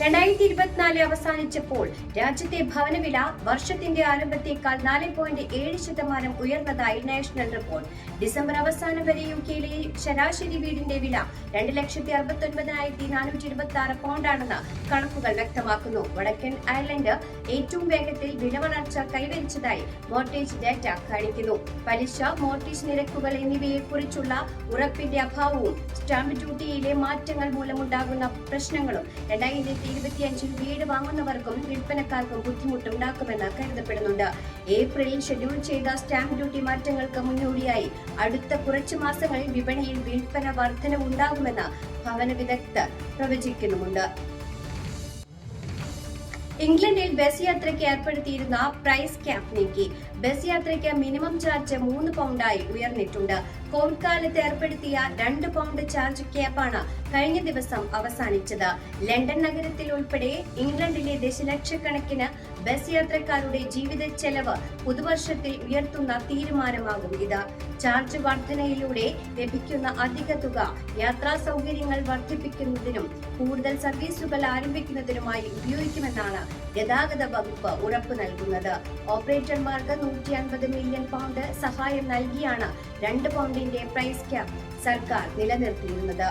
രണ്ടായിരത്തി ഇരുപത്തിനാല് അവസാനിച്ചപ്പോൾ രാജ്യത്തെ ഭവനവില വർഷത്തിന്റെ ആരംഭത്തേക്കാൾ നാല് പോയിന്റ് ഏഴ് ശതമാനം ഉയർന്നതായി നാഷണൽ റിപ്പോർട്ട്. ഡിസംബർ അവസാനം വരെ യു കെയിലെ ശരാശരി വീടിന്റെ വില രണ്ട് ലക്ഷത്തി അറുപത്തി ഒൻപതിനായിരത്തി നാനൂറ്റി ഇരുപത്തി ആറ് പൗണ്ടാണെന്ന് കണക്കുകൾ വ്യക്തമാക്കുന്നു. വടക്കൻ അയർലൻഡ് ഏറ്റവും വേഗത്തിൽ വില വളർച്ച കൈവരിച്ചതായി മോർട്ടേജ് ഡാറ്റ കാണിക്കുന്നു. പലിശ മോർട്ടേജ് നിരക്കുകൾ എന്നിവയെക്കുറിച്ചുള്ള ഉറപ്പിന്റെ അഭാവവും സ്റ്റാമ്പ് ഡ്യൂട്ടിയിലെ മാറ്റങ്ങൾ മൂലമുണ്ടാകുന്ന പ്രശ്നങ്ങളും രണ്ടായിരത്തി ഇരുപത്തിയഞ്ചിൽ വീട് വാങ്ങുന്നവർക്കും വിൽപ്പനക്കാർക്കും ബുദ്ധിമുട്ടുണ്ടാക്കുമെന്ന് കരുതപ്പെടുന്നുണ്ട്. ഏപ്രിലിൽ ഷെഡ്യൂൾ ചെയ്ത സ്റ്റാമ്പ് ഡ്യൂട്ടി മാറ്റങ്ങൾക്ക് മുന്നോടിയായി അടുത്ത കുറച്ചു മാസങ്ങളിൽ വിപണിയിൽ വിൽപ്പന വർധനവുണ്ടാകുമെന്ന് ഭവന വിദഗ്ധർ പ്രവചിക്കുന്നുമുണ്ട്. ഇംഗ്ലണ്ടിൽ ബസ് യാത്രയ്ക്ക് ഏർപ്പെടുത്തിയിരുന്ന പ്രൈസ് ക്യാപ് നീക്കി. ബസ് യാത്രയ്ക്ക് മിനിമം ചാർജ് മൂന്ന് പൗണ്ടായി ഉയർന്നിട്ടുണ്ട്. കോവിഡ് കാലത്ത് ഏർപ്പെടുത്തിയ രണ്ട് പൗണ്ട് ചാർജ് ക്യാപ്പാണ് കഴിഞ്ഞ ദിവസം അവസാനിച്ചത്. ലണ്ടൻ നഗരത്തിൽ ഉൾപ്പെടെ ഇംഗ്ലണ്ടിലെ ദശലക്ഷക്കണക്കിന് ബസ് യാത്രക്കാരുടെ ജീവിത ചെലവ് പുതുവർഷത്തിൽ ഉയർത്തുന്ന തീരുമാനമാകും ഇത്. ചാർജ് വർധനയിലൂടെ ലഭിക്കുന്ന അധിക തുക യാത്രാ സൗകര്യങ്ങൾ വർദ്ധിപ്പിക്കുന്നതിനും കൂടുതൽ സർവീസുകൾ ആരംഭിക്കുന്നതിനുമായി ഉപയോഗിക്കുമെന്നാണ് ഗതാഗത വകുപ്പ് ഉറപ്പു നൽകുന്നത്. ഓപ്പറേറ്റർമാർക്ക് നൂറ്റി അൻപത് മില്യൺ പൗണ്ട് സഹായം നൽകിയാണ് രണ്ട് പൗണ്ടിന്റെ പ്രൈസ് ക്യാപ് സർക്കാർ നിലനിർത്തിയിരുന്നത്.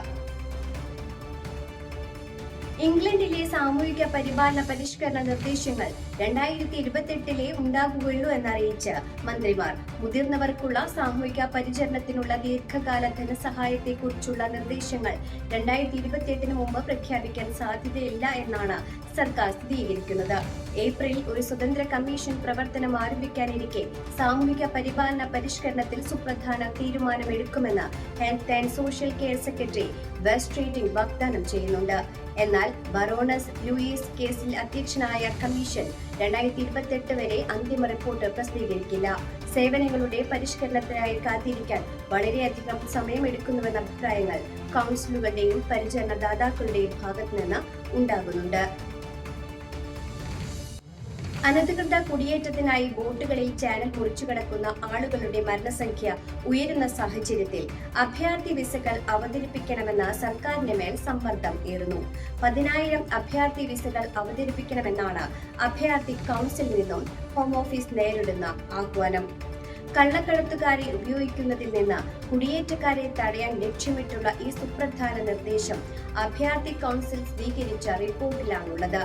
ഇംഗ്ലണ്ടിലെ സാമൂഹിക പരിപാലന പരിഷ്കരണ നിർദ്ദേശങ്ങൾ രണ്ടായിരത്തി ഇരുപത്തെട്ടിലെ ഉണ്ടാകുകയുള്ളൂ എന്നറിയിച്ച് മന്ത്രിമാർ മുതിർന്നവർക്കുള്ള സാമൂഹിക പരിചരണത്തിനുള്ള ദീർഘകാല ധനസഹായത്തെക്കുറിച്ചുള്ള നിർദ്ദേശങ്ങൾ രണ്ടായിരത്തി ഇരുപത്തിയെട്ടിന് മുമ്പ് പ്രഖ്യാപിക്കാൻ സാധ്യതയില്ല എന്നാണ് സർക്കാർ സ്ഥിരീകരിക്കുന്നത്. ഏപ്രിലിൽ ഒരു സ്വതന്ത്ര കമ്മീഷൻ പ്രവർത്തനം ആരംഭിക്കാനിരിക്കെ സാമൂഹിക പരിപാലന പരിഷ്കരണത്തിൽ സുപ്രധാന തീരുമാനമെടുക്കുമെന്ന് health and social care secretary Wes Streeting വാഗ്ദാനം ചെയ്യുന്നുണ്ട്. എന്നാൽ ബറോണസ് ലൂയിസ് കേസിൽ അധ്യക്ഷനായ കമ്മീഷൻ രണ്ടായിരത്തി ഇരുപത്തെട്ട് വരെ അന്തിമ റിപ്പോർട്ട് പ്രസിദ്ധീകരിക്കില്ല. സേവനങ്ങളുടെ പരിഷ്കരണത്തിനായി കാത്തിരിക്കാൻ വളരെയധികം സമയമെടുക്കുന്നുവെന്ന അഭിപ്രായങ്ങൾ കൗൺസിലുകളുടെയും പരിചരണദാതാക്കളുടെയും ഭാഗത്തുനിന്ന് ഭാഗത്തു നിന്ന് ഉണ്ടാകുന്നുണ്ട്. അനധികൃത കുടിയേറ്റത്തിനായി ബോട്ടുകളിൽ ചാനൽ മുറിച്ചു കടക്കുന്ന ആളുകളുടെ മരണസംഖ്യ ഉയരുന്ന സാഹചര്യത്തിൽ അഭയാർത്ഥി വിസകൾ അവതരിപ്പിക്കണമെന്ന സർക്കാരിന്റെ മേൽ സമ്മർദ്ദം ഏറുന്നു. പതിനായിരം അഭയാർത്ഥി വിസകൾ അവതരിപ്പിക്കണമെന്നാണ് അഭയാർത്ഥി കൗൺസിലിൽ നിന്നും ഹോം ഓഫീസ് നേരിടുന്ന ആഹ്വാനം. കള്ളക്കടത്തുകാരെ ഉപയോഗിക്കുന്നതിൽ നിന്ന് കുടിയേറ്റക്കാരെ തടയാൻ ലക്ഷ്യമിട്ടുള്ള ഈ സുപ്രധാന നിർദ്ദേശം അഭയാർത്ഥി കൗൺസിൽ സ്വീകരിച്ച റിപ്പോർട്ടിലാണുള്ളത്.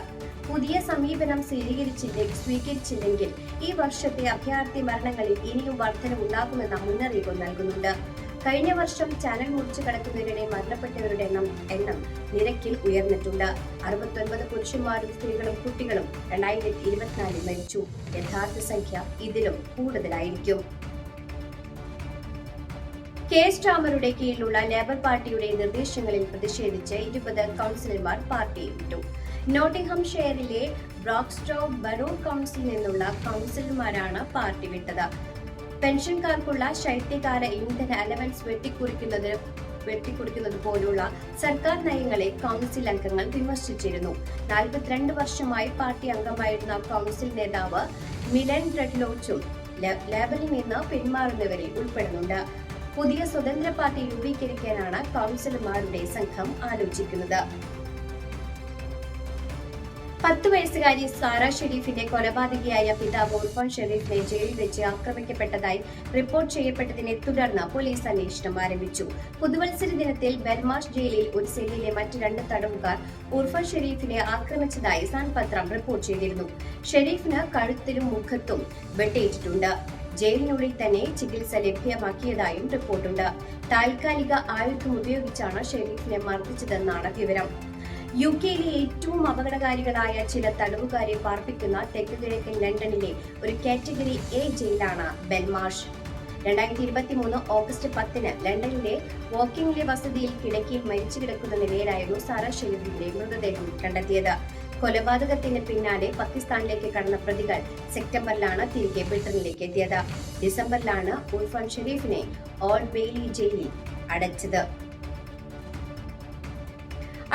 പുതിയ സമീപനം സ്വീകരിച്ചില്ലെ സ്വീകരിച്ചില്ലെങ്കിൽ ഈ വർഷത്തെ അഭയാർത്ഥി മരണങ്ങളിൽ ഇനിയും വർധന ഉണ്ടാകുമെന്ന മുന്നറിയിപ്പ് നൽകുന്നുണ്ട്. കഴിഞ്ഞ വർഷം ചാനൽ മുറിച്ചു കടക്കുന്നതിനിടെ മരണപ്പെട്ടവരുടെ എണ്ണം എണ്ണം നിരക്കിൽ ഉയർന്നിട്ടുണ്ട്. അറുപത്തൊൻപത് പുരുഷന്മാരും സ്ത്രീകളും കുട്ടികളും രണ്ടായിരത്തി ഇരുപത്തിനാലിൽ മരിച്ചു. യഥാർത്ഥ സംഖ്യ ഇതിലും കൂടുതലായിരിക്കും. കെ എസ് കീഴിലുള്ള ലേബർ പാർട്ടിയുടെ നിർദ്ദേശങ്ങളിൽ പ്രതിഷേധിച്ച് ഇരുപത് കൗൺസിലർമാർ പാർട്ടി വിട്ടു. നോട്ടിംഗ്ഹാം ഷെയറിലെ ബ്രോക്സ്റ്റോ ബറൂർ കൗൺസിൽ നിന്നുള്ള കൗൺസിലർമാരാണ് പാർട്ടി വിട്ടത്. പെൻഷൻകാർക്കുള്ള ശൈത്യകാല ഇന്ധന അലവൻസ് വെട്ടിക്കുറിക്കുന്നത് വെട്ടിക്കുറിക്കുന്നത് പോലുള്ള സർക്കാർ നയങ്ങളെ കൗൺസിൽ അംഗങ്ങൾ വിമർശിച്ചിരുന്നു. നാൽപ്പത്തിരണ്ട് വർഷമായി പാർട്ടി അംഗമായിരുന്ന കൗൺസിൽ നേതാവ് മിലൻ റെഡ്ലോച്ചും ലേബലിൽ നിന്ന് പിന്മാറുന്നവരിൽ ഉൾപ്പെടുന്നുണ്ട്. പുതിയ സ്വതന്ത്ര പാർട്ടി രൂപീകരിക്കാനാണ് കൗൺസിലർമാരുടെ സംഘം ആലോചിക്കുന്നത്. പത്ത് വയസ്സുകാരി സാറ ഷെരീഫിന്റെ കൊലപാതകിയായ പിതാവ് ഉർഫാൻ ഷെരീഫിനെ ജയിലിൽ വെച്ച് ആക്രമിക്കപ്പെട്ടതായി റിപ്പോർട്ട് ചെയ്യപ്പെട്ടതിനെ തുടർന്ന് പോലീസ് അന്വേഷണം ആരംഭിച്ചു. പുതുവത്സര ദിനത്തിൽ ബെൽമാഷ് ജയിലിൽ ഒരു സെല്ലിലെ മറ്റ് രണ്ട് തടവുകാർ ഉർഫാൻ ഷെരീഫിനെ ആക്രമിച്ചതായി സാൻപത്രം റിപ്പോർട്ട് ചെയ്തിരുന്നു. ഷെരീഫിന് കഴുത്തിലും മുഖത്തും വെട്ടേറ്റിട്ടുണ്ട് ജയിലിനുള്ളിൽ തന്നെ ചികിത്സ ലഭ്യമാക്കിയതായും റിപ്പോർട്ടുണ്ട്. താൽക്കാലിക ആയുധം ഉപയോഗിച്ചാണ് ഷെരീഫിനെ മർദ്ദിച്ചതെന്നാണ് വിവരം. യു കെയിലെ ഏറ്റവും അപകടകാരികളായ ചില തടവുകാരെ പാർപ്പിക്കുന്ന തെക്ക് കിഴക്കൻ ലണ്ടനിലെ ഒരു കാറ്റഗറി എ ജയിലാണ് ബെൽമാഷ് രണ്ടായിരത്തി ഇരുപത്തി മൂന്ന് ഓഗസ്റ്റ് പത്തിന് ലണ്ടനിലെ വോക്കിംഗിലെ വസതിയിൽ കിടക്കിയിൽ മരിച്ചു കിടക്കുന്ന നിലയിലായിരുന്നു സാറ ഷെരീഫിന്റെ മൃതദേഹം കണ്ടെത്തിയത്. കൊലപാതകത്തിന് പിന്നാലെ പാകിസ്ഥാനിലേക്ക് കടന്ന പ്രതികൾ സെപ്റ്റംബറിലാണ് തിരികെ ബ്രിട്ടനിലേക്ക് എത്തിയത്. ഡിസംബറിലാണ് ഉർഫാൻ ഷെരീഫിനെ ഓൾ ബെയിലി ജയിലിൽ അടച്ചത്.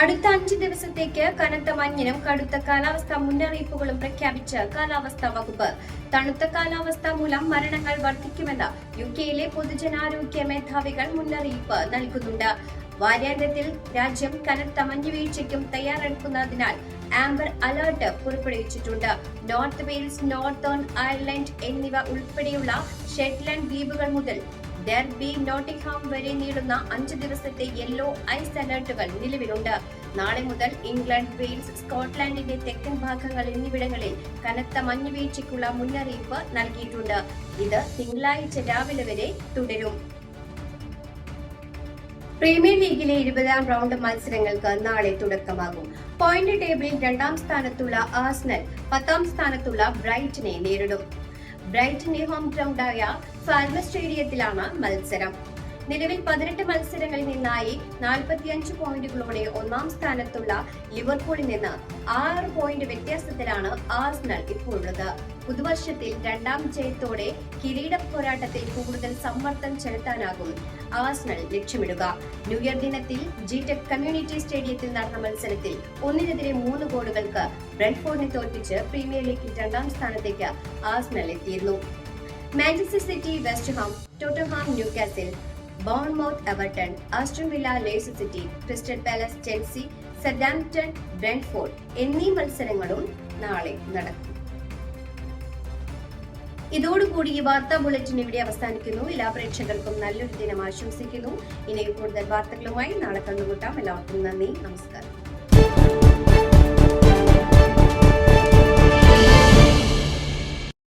അടുത്ത അഞ്ച് ദിവസത്തേക്ക് കനത്ത മഞ്ഞിനും കടുത്ത കാലാവസ്ഥ മുന്നറിയിപ്പുകളും പ്രഖ്യാപിച്ച് കാലാവസ്ഥാ വകുപ്പ്. തണുത്ത കാലാവസ്ഥ മൂലം മരണങ്ങൾ വർദ്ധിക്കുമെന്ന് യു കെയിലെ പൊതുജനാരോഗ്യ മേധാവികൾ മുന്നറിയിപ്പ് നൽകുന്നുണ്ട്. വാര്യാന്ത്യത്തിൽ രാജ്യം കനത്ത മഞ്ഞുവീഴ്ചയ്ക്കും തയ്യാറെടുക്കുന്നതിനാൽ ആംബർ അലർട്ട് പുറപ്പെടുവിച്ചിട്ടുണ്ട്. നോർത്ത് വെയിൽസ് നോർത്തേൺ അയർലൻഡ് എന്നിവ ഉൾപ്പെടെയുള്ള ഷെറ്റ്ലാൻഡ് ദ്വീപുകൾ മുതൽ ഡെർബി നോട്ടിംഗ്ഹാം വരെ നീളുന്ന അഞ്ച് ദിവസത്തെ യെല്ലോ ഐസ് അലർട്ടുകൾ നിലവിലുണ്ട്. നാളെ മുതൽ ഇംഗ്ലണ്ട് വെയിൽസ് സ്കോട്ട്ലാൻഡിന്റെ തെക്കൻ ഭാഗങ്ങൾ എന്നിവിടങ്ങളിൽ കനത്ത മഞ്ഞുവീഴ്ചയ്ക്കുള്ള മുന്നറിയിപ്പ് നൽകിയിട്ടുണ്ട്. ഇത് തിങ്കളാഴ്ച രാവിലെ വരെ തുടരും. പ്രീമിയർ ലീഗിലെ ഇരുപതാം റൗണ്ട് മത്സരങ്ങൾക്ക് നാളെ തുടക്കമാകും. പോയിന്റ് ടേബിളിൽ രണ്ടാം സ്ഥാനത്തുള്ള ആസ്നൽ പത്താം സ്ഥാനത്തുള്ള ബ്രൈറ്റനെ നേരിടും. ബ്രൈറ്റന്റെ ഹോം ഗ്രൗണ്ടായ ഫാൽമ സ്റ്റേഡിയത്തിലാണ് മത്സരം. നിലവിൽ പതിനെട്ട് മത്സരങ്ങളിൽ നിന്നായി നാൽപ്പത്തിയഞ്ച് പോയിന്റുകളോടെ ഒന്നാം സ്ഥാനത്തുള്ള ലിവർപൂളിൽ നിന്ന് ആറ് പോയിന്റ് വ്യത്യാസത്തിലാണ് ആസ്നൽ ഇപ്പോഴുള്ളത്. പുതുവർഷത്തിൽ രണ്ടാം ജയത്തോടെ കിരീട പോരാട്ടത്തിൽ കൂടുതൽ സമ്മർദ്ദം ചെലുത്താനാകും ആസ്നൽ ലക്ഷ്യമിടുക. ന്യൂ ഇയർ ദിനത്തിൽ ജി ടെക് കമ്മ്യൂണിറ്റി സ്റ്റേഡിയത്തിൽ നടന്ന മത്സരത്തിൽ ഒന്നിനെതിരെ മൂന്ന് ഗോളുകൾക്ക് ബ്രെഡ്ഫോർഡിനെ തോൽപ്പിച്ച് പ്രീമിയർ ലീഗിൽ രണ്ടാം സ്ഥാനത്തേക്ക് ആസ്നൽ എത്തിയിരുന്നു. Manchester City West Ham Tottenham Newcastle Bournemouth Everton Aston Villa Leicester City Crystal Palace Chelsea Southampton Brentford എന്നീ മത്സരങ്ങളും നാളെ നടക്കും. ഇതോടുകൂടി ഈ വാർത്താ ബുള്ളറ്റിൻ ഇവിടെ അവസാനിക്കുന്നു. എല്ലാ പ്രേക്ഷകർക്കും നല്ലൊരു ദിനം ആശംസിക്കുന്നു. ഇനി കൂടുതൽ വാർത്തകളുമായി നാളെ കണ്ടുമുട്ടാം. എല്ലാവർക്കും നന്ദി. നമസ്കാരം.